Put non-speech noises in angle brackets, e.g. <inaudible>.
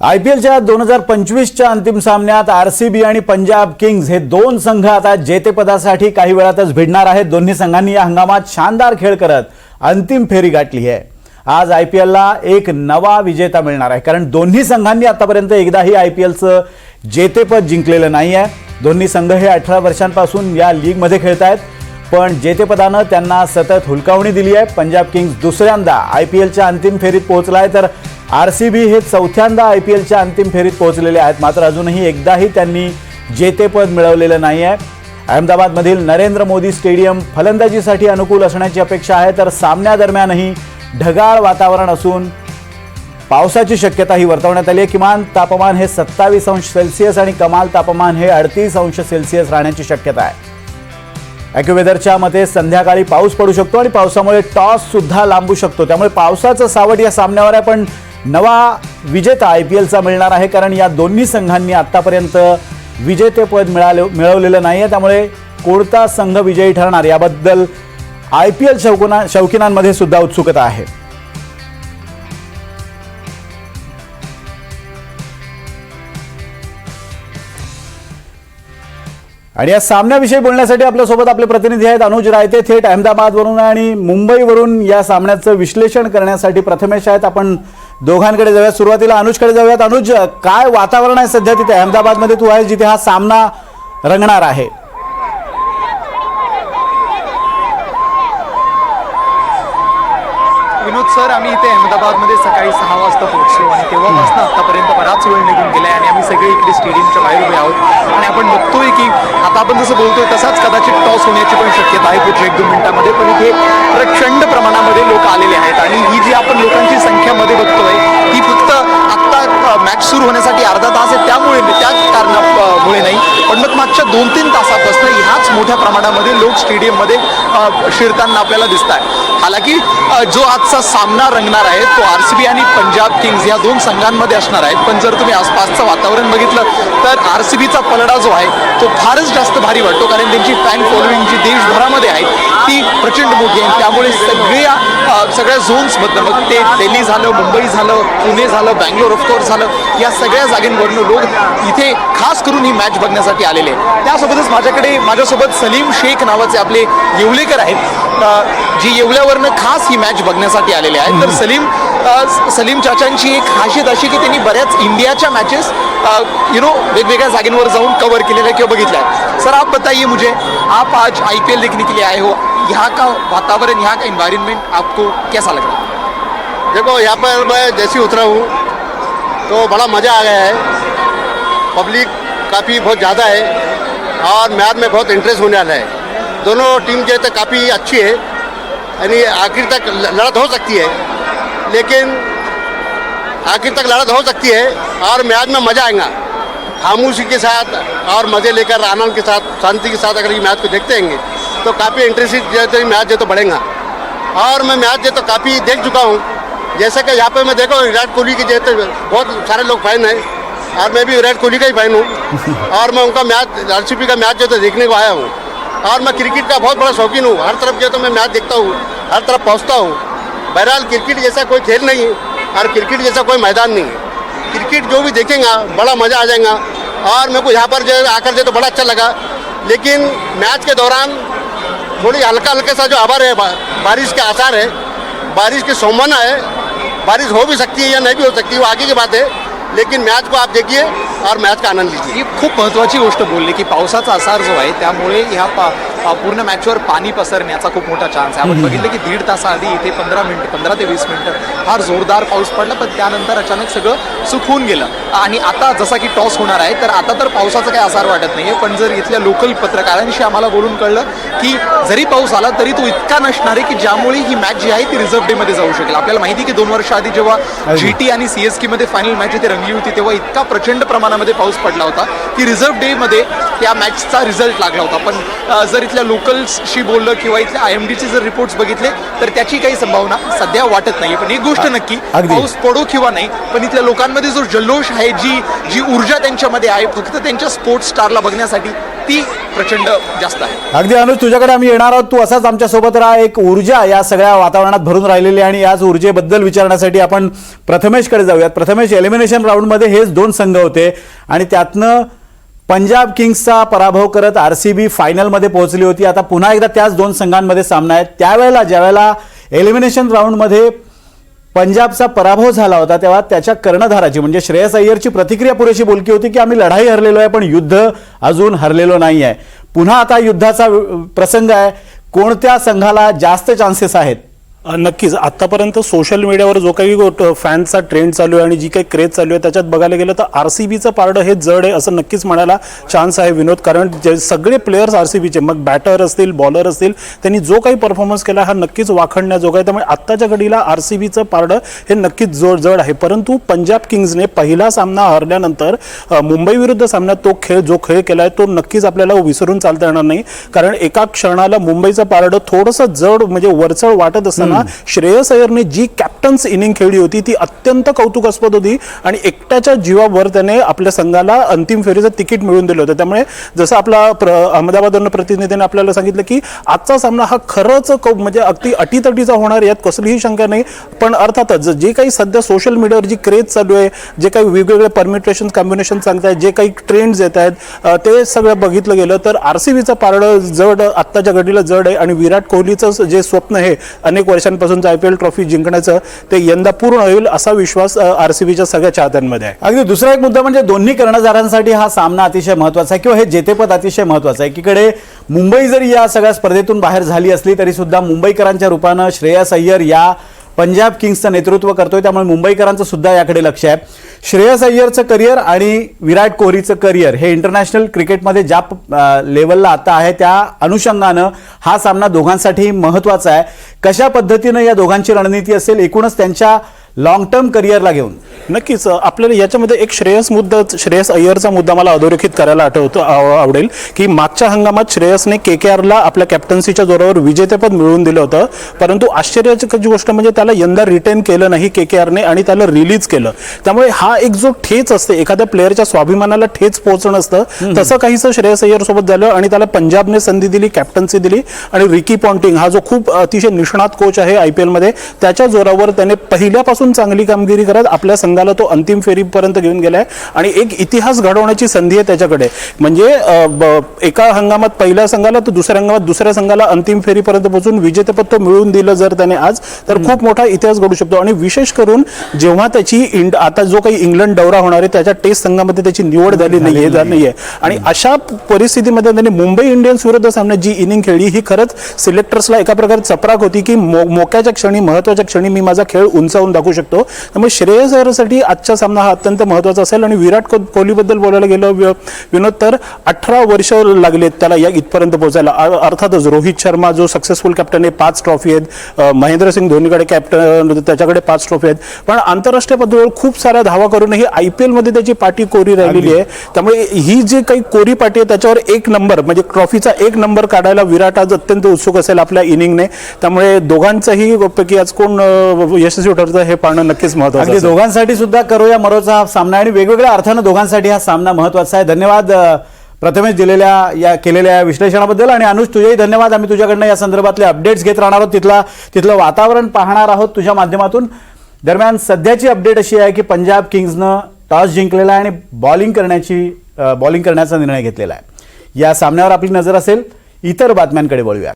I P एलच्या दोन हजार पंचवीसच्या अंतिम सामन्यात आर सी बी आणि पंजाब किंग्ज हे दोन संघ आता जेतेपदासाठी काही वेळातच भिडणार आहेत. दोन्ही संघांनी या हंगामात शानदार खेळ करत अंतिम फेरी गाठली आहे. आज आय पी एलला एक नवा विजेता मिळणार आहे. कारण दोन्ही संघांनी आतापर्यंत एकदाही आय पी एलचं जेतेपद जिंकलेलं नाही आहे. दोन्ही संघ हे अठरा वर्षांपासून या लीगमध्ये खेळत आहेत पण जेतेपदानं त्यांना सतत हुलकावणी दिली आहे. पंजाब किंग्ज दुसऱ्यांदा आय पी एलच्या अंतिम फेरीत पोहोचला आहे तर आर सी बी हे चौथ्यांदा आय पी एलच्या अंतिम फेरीत पोहोचलेले आहेत. मात्र अजूनही एकदाही त्यांनी जेतेपद मिळवलेलं नाही आहे. अहमदाबादमधील नरेंद्र मोदी स्टेडियम फलंदाजीसाठी अनुकूल असण्याची अपेक्षा आहे तर सामन्यादरम्यानही ढगाळ वातावरण असून पावसाची शक्यताही वर्तवण्यात आली आहे. किमान तापमान हे सत्तावीस अंश सेल्सिअस आणि कमाल तापमान हे अडतीस अंश सेल्सिअस राहण्याची शक्यता आहे. ॲक्युवेदरच्या मते संध्याकाळी पाऊस पडू शकतो आणि पावसामुळे टॉस सुद्धा लांबू शकतो. त्यामुळे पावसाचं सावट या सामन्यावर आहे पण नवा विजेता आय पी एलचा मिळणार आहे कारण या दोन्ही संघांनी आत्तापर्यंत विजेतेपद मिळाले मिळवलेलं नाही आहे त्यामुळे कोणता संघ विजयी ठरणार याबद्दल आय पी एल शौकना शौकीनांमध्ये सुद्धा उत्सुकता आहे. आणि या सामन्याविषयी बोलण्यासाठी आपल्यासोबत आपले प्रतिनिधी आहेत अनुज रायते थेट अहमदाबादवरून आणि मुंबईवरून या सामन्याचं विश्लेषण करण्यासाठी प्रथमेश आहेत. आपण दोघांकडे जाऊया सुरुवातीला अनुजकडे जाऊयात. अनुज काय वातावरण आहे सध्या तिथे? अहमदाबादमध्ये तू आहेस जिथे हा सामना रंगणार आहे. विनोद सर आम्ही इथे अहमदाबादमध्ये सकाळी सहा वाजता पोहोचलो आणि तेव्हापासून आतापर्यंत बराच वेळ निघून गेलाय आणि आम्ही सगळे इकडे स्टेडियमच्या बाहेर उभे आहोत. आणि आपण बघतोय की आता आपण जसं बोलतोय तसाच कदाचित टॉस होण्याची पण शक्यता आहे पुढच्या एक दोन मिनिटांमध्ये. पण इथे प्रचंड प्रमाणामध्ये लोक आलेले आहेत आणि पण मग मागच्या दोन तीन तासापासून ह्याच मोठ्या प्रमाणामध्ये लोक स्टेडियममध्ये शिरताना आपल्याला दिसत आहे हालाकी जो आजचा सामना रंगणार आहे तो आर सी बी आणि पंजाब किंग्ज या दोन संघांमध्ये असणार आहेत. पण जर तुम्ही आसपासचं वातावरण बघितलं तर आर सी बीचा पलडा जो आहे तो फारच जास्त भारी वाटतो. कारण त्यांची फॅन फॉलोईंग जी देशभरामध्ये आहे ती प्रचंड मोठी आहे. त्यामुळे सगळ्या सगळ्या झोन्समधनं मग ते दिल्ली झालं मुंबई झालं पुणे झालं बँगलोर ऑफकोर्स झालं. या सगळ्या जागेंवरनं लोक इथे खास करून ही मॅच बघण्यासाठी आलेले आहेत. त्यासोबतच माझ्याकडे माझ्यासोबत सलीम शेख नावाचे आपले येवलेकर आहेत. जी येवल्यावरनं खास ही मॅच बघण्यासाठी आलेले आहेत. तर सलीम सलीम चाचांची एक खासियत अशी की त्यांनी बऱ्याच इंडियाच्या मॅचेस यू नो वेगवेगळ्या जागेंवर जाऊन कव्हर केलेल्या किंवा बघितल्या आहेत. सर आप बताइए मुझे आप आज आई पी एल देखने के लिए आए हो? यहाँ का वातावरण यहाँ का इन्वायरमेंट आपको कैसा लग रहा है? देखो यहाँ पर मैं जैसे उतरा हूँ तो बड़ा मज़ा आ गया है। पब्लिक काफ़ी बहुत ज़्यादा है और मैच में बहुत इंटरेस्ट होने वाला है। दोनों टीम जो है तो काफ़ी अच्छी है। यानी आखिर तक लड़त हो सकती है। लेकिन आखिर तक लड़त हो सकती है और मैच में मज़ा आएगा। खामोशी के साथ और मज़े लेकर, आनंद के साथ, शांति के साथ अगर ये मैच को देखते हैं तो काफ़ी इंटरेस्टिंग जो है तो मैच जो तो बढ़ेगा। और मैं मैच जो तो काफ़ी देख चुका हूँ। जैसे कि यहाँ पे मैं देखा विराट कोहली के जो तो बहुत सारे लोग फ़ैन हैं। और मैं भी विराट कोहली का ही फ़ैन हूँ। <laughs> और मैं उनका मैच आर का मैच जो है तो देखने को आया हूँ। और मैं क्रिकेट का बहुत बड़ा शौकीन हूँ। हर तरफ़ जो तो मैं मैच देखता हूँ। हर तरफ़ पहुँचता हूँ। बहरहाल क्रिकेट जैसा कोई खेल नहीं है और क्रिकेट जैसा कोई मैदान नहीं है। क्रिकेट जो भी देखेंगे बड़ा मज़ा आ जाएगा। और मेरे को यहाँ पर जो आकर जो तो बड़ा अच्छा लगा। लेकिन मैच के दौरान थोड़ी हल्का हल्का सा जो आभार है बारिश के आसार है बारिश की संभावना है बारिश हो भी सकती है या नहीं भी हो सकती है वो आगे की बात है लेकिन मॅच को आप देखिए और मॅच का आनंद लीजिए। ही खूप महत्त्वाची गोष्ट बोलली की पावसाचा आसार जो आहे त्यामुळे ह्या पा पूर्ण मॅचवर पाणी पसरण्याचा खूप मोठा चान्स आहे. आपण बघितलं की दीड तासाआधी इथे पंधरा मिनिट पंधरा ते वीस मिनिटं फार जोरदार पाऊस पडला पण त्यानंतर अचानक सगळं सुकवून गेलं. आणि आता जसा की टॉस होणार आहे तर आता तर पावसाचा काही आसार वाटत नाही पण जर इथल्या लोकल पत्रकारांशी आम्हाला बोलून कळलं की जरी पाऊस आला तरी तो इतका नसणार आहे की ज्यामुळे ही मॅच जी आहे ती रिझर्व्ह डे मध्ये जाऊ शकेल. आपल्याला माहिती आहे की दोन वर्ष आधी जेव्हा जी टी आणि सी एस के मध्ये फायनल मॅच इथे रंगली होती तेव्हा इतका प्रचंड प्रमाणामध्ये पाऊस पडला होता की रिझर्व्ह डे मध्ये त्या मॅचचा रिझल्ट लागला होता. पण जर इथल्या लोकल्सशी बोललं किंवा इथल्या आय एम डीचे जर रिपोर्ट्स बघितले तर त्याची काही संभावना सध्या वाटत नाही पण एक गोष्ट नक्की. पाऊस पडो किंवा नाही पण इथल्या लोकांमध्ये जो जल्लोष आहे जी जी ऊर्जा त्यांच्यामध्ये आहे फक्त त्यांच्या स्पोर्ट्स स्टारला बघण्यासाठी ती प्रचंड जास्त आहे. अगदी अनुज तुझ्याकडे आम्ही येणार आहोत. तू असाच आमच्यासोबत राहा. एक ऊर्जा या सगळ्या वातावरणात भरून राहिलेली आणि याच ऊर्जेबद्दल विचारण्यासाठी आपण प्रथमेशकडे जाऊयात. प्रथमेश एलिमिनेशन राऊंडमध्ये हेच दोन संघ होते आणि त्यातनं पंजाब किंग्सचा पराभव करत आर सी बी फायनलमध्ये पोहोचली होती. आता पुन्हा एकदा त्याच दोन संघांमध्ये सामना आहे. त्यावेळेला ज्यावेळेला एलिमिनेशन राऊंडमध्ये पंजाबचा पराभव झाला होता तेव्हा त्याच्या कर्णधाराची म्हणजे श्रेयस अय्यरची प्रतिक्रिया पुरेशी बोलकी होती की आम्ही लढाई हरलेलो आहे पण युद्ध अजून हरलेलो नाही आहे पुन्हा आता युद्धाचा प्रसंग आहे. कोणत्या संघाला जास्त चान्सेस आहेत? नक्कीच. आतापर्यंत सोशल मीडियावर जो काही फॅन्सचा ट्रेंड चालू आहे आणि जी काही क्रेज चालू आहे त्याच्यात बघायला गेलं तर आर सी बीचं पारडं हे जड आहे असं नक्कीच म्हणायला चान्स आहे विनोद. कारण जे सगळे प्लेयर्स आर सी बीचे मग बॅटर असतील बॉलर असतील त्यांनी जो काही परफॉर्मन्स केला हा नक्कीच वाखणण्याजोगा आहे. त्यामुळे आत्ताच्या घडीला आर सी बीचं पारडं हे नक्कीच जोड जड आहे. परंतु पंजाब किंग्सने पहिला सामना हरल्यानंतर मुंबई विरुद्ध सामन्यात तो खेळ जो खेळ केला आहे तो नक्कीच आपल्याला विसरून चालता येणार नाही. कारण एका क्षणाला मुंबईचं पारडं थोडंसं जड म्हणजे वरचढ वाटत असताना श्रेयस अय्यरने जी कॅप्टन्स इनिंग खेळली होती ती अत्यंत कौतुकास्पद होती आणि एकट्याच्या जीवावर त्याने आपल्या संघाला अंतिम फेरीचं तिकीट मिळवून दिलं होतं. त्यामुळे जसं आपला प्र अहमदाबाद प्रतिनिधीने आपल्याला सांगितलं की आजचा सामना हा खरंच कौ- म्हणजे अगदी अटीतटीचा होणार यात कसलीही शंका नाही. पण अर्थातच जे काही सध्या सोशल मीडियावर जी क्रेज चालू आहे जे काही वेगवेगळे परमिटेशन कॉम्बिनेशन सांगतायत जे काही ट्रेंड्स येत आहेत ते सगळं बघितलं गेलं तर आर सी बीचं पारडं जड आत्ताच्या घडीला जड आहे आणि विराट कोहलीचं जे स्वप्न आहे अनेक वर्षांपासूनचं आय पी एल ट्रॉफी जिंकण्याचं ते यंदा पूर्ण होईल असा विश्वास आर सी बीच्या सगळ्या चाहत्यांमध्ये आहे. अगदी दुसरा एक मुद्दा म्हणजे दोन्ही कर्णधारांसाठी हा सामना अतिशय महत्त्वाचा आहे किंवा हे जेतेपद अतिशय महत्वाचं आहे. एकीकडे मुंबई जरी या सगळ्या स्पर्धेतून बाहेर झाली असली तरी सुद्धा मुंबईकरांच्या रूपानं श्रेयस अय्यर या पंजाब किंग्सचं नेतृत्व करतोय त्यामुळे मुंबईकरांचं सुद्धा याकडे लक्ष आहे. श्रेयस अय्यरचं करिअर आणि विराट कोहलीचं करिअर हे इंटरनॅशनल क्रिकेटमध्ये ज्या लेवलला आता आहे त्या अनुषंगानं हा सामना दोघांसाठी महत्त्वाचा आहे. कशा पद्धतीनं या दोघांची रणनीती असेल एकूणच त्यांच्या लॉंग टर्म करिअरला घेऊन. नक्कीच आपल्याला याच्यामध्ये एक श्रेयस मुद्दा श्रेयस अय्यरचा मुद्दा मला अधोरेखित करायला आठवतो आव- आवडेल की मागच्या हंगामात श्रेयसने के के आरला आपल्या कॅप्टन्सीच्या जोरावर विजेतेपद मिळवून दिलं होतं. परंतु आश्चर्याची गोष्ट म्हणजे त्याला यंदा रिटेन केलं नाही के के आरने आणि त्याला रिलीज केलं. त्यामुळे हा एक जो ठेच असते एखाद्या प्लेअरच्या स्वाभिमानाला ठेच पोहोचणं असतं. तसं काहीसं श्रेयस अय्यर सोबत झालं आणि त्याला पंजाबने संधी दिली कॅप्टन्सी दिली आणि रिकी पॉन्टिंग हा जो खूप अतिशय निष्णात कोच आहे आय पी एलमध्ये त्याच्या जोरावर त्याने पहिल्यापासून चांगली कामगिरी करत आपल्या संघाला तो अंतिम फेरीपर्यंत घेऊन गेलाय. आणि एक इतिहास घडवण्याची संधी आहे त्याच्याकडे. म्हणजे एका हंगामात पहिल्या संघाला तर दुसऱ्या हंगामात दुसऱ्या संघाला अंतिम फेरीपर्यंत पोहोचून विजेतेपद तो मिळवून दिलं जर त्याने आज तर खूप मोठा इतिहास घडू शकतो. आणि विशेष करून जेव्हा त्याची इंड आता जो काही इंग्लंड दौरा होणार आहे त्याच्या टेस्ट संघामध्ये त्याची निवड झाली नाहीये नाहीये. आणि अशा परिस्थितीमध्ये त्याने मुंबई इंडियन्स विरुद्ध सामन्यात जी इनिंग खेळली ही खरंच सिलेक्टर्सला एका प्रकारे चपराक होती की मोक्याच्या क्षणी महत्त्वाच्या क्षणी मी माझा खेळ उंचावून दाखवू शकतो. त्यामुळे श्रेयस अय्यरसाठी आजचा सामना हा अत्यंत महत्त्वाचा असेल आणि विराट को- कोहलीबद्दल बोलायला गेलं विनोद तर अठरा वर्ष लागलेत त्याला या इथपर्यंत पोहोचायला. अर्थातच रोहित शर्मा जो सक्सेसफुल कॅप्टन आहे पाच ट्रॉफी आहेत. महेंद्रसिंग धोनीकडे कॅप्टन त्याच्याकडे पाच ट्रॉफी आहेत. पण आंतरराष्ट्रीय पातळीवर खूप साऱ्या धावा करूनही आय पी एलमध्ये त्याची पाठी कोरी राहिलेली आहे. त्यामुळे ही जी काही कोरी पाठी आहे त्याच्यावर एक नंबर म्हणजे ट्रॉफीचा एक नंबर काढायला विराट आज अत्यंत उत्सुक असेल आपल्या इनिंगने त्यामुळे दोघांचंही पैकी आज कोण यशस्वी ठरतं हे पाहणं नक्कीच महत्वाचं अगदी. दोघांसाठी सुद्धा करूया मरोचा हा सामना आणि वेगवेगळ्या अर्थानं दोघांसाठी हा सामना महत्त्वाचा आहे. धन्यवाद प्रथमेश दिलेल्या या केलेल्या या विश्लेषणाबद्दल आणि अनुज तुझेही धन्यवाद. आम्ही तुझ्याकडनं या संदर्भातले अपडेट्स घेत राहणार आहोत. तिथला तिथलं वातावरण पाहणार आहोत तुझ्या माध्यमातून. दरम्यान सध्याची अपडेट अशी आहे की पंजाब किंग्सनं टॉस जिंकलेला आहे आणि बॉलिंग करण्याची बॉलिंग करण्याचा निर्णय घेतलेला आहे. या सामन्यावर आपली नजर असेल. इतर बातम्यांकडे वळूया.